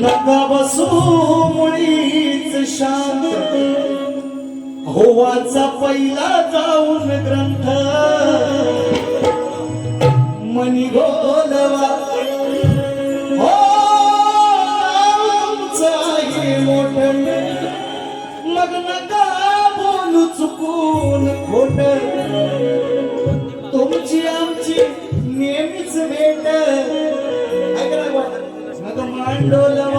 नका बसू हो मुळीच शांत. होवाचा पहिला जाऊन ग्रंथ. मनी गोलवा हो मग नका बोलू चुकून खोट? तुमची आमची नेहमीच भेट. मांडोला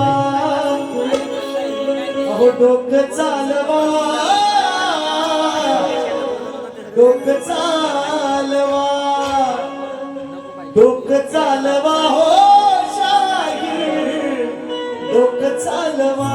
डोक चालवा. डोक चालवा. डोक चालवा हो शाहीर. चालवा.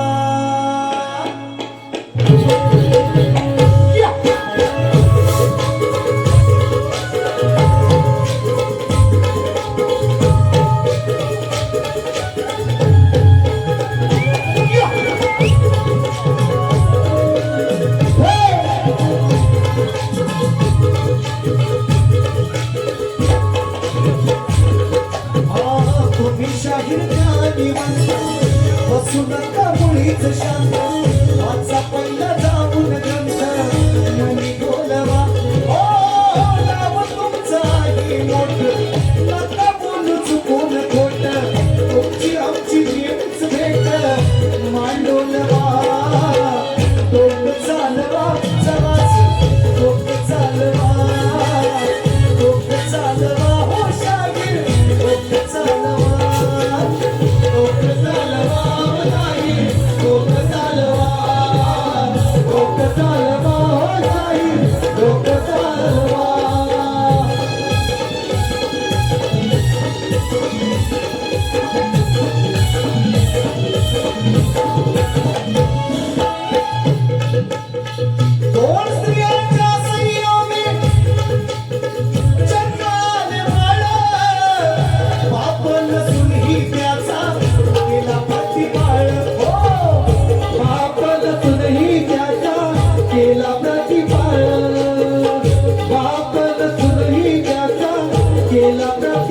शाहीर ज्ञानी बसून मुळीच शांत.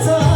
time.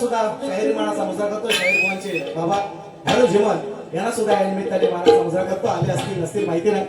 सुद्धा शाहिरी मानाचा मुजरा करतो शाहीर बाबा भारू जीवन. यांना सुद्धा या निमित्ताने मानाचा मुजरा करतो. आले असतील नसतील माहिती नाही.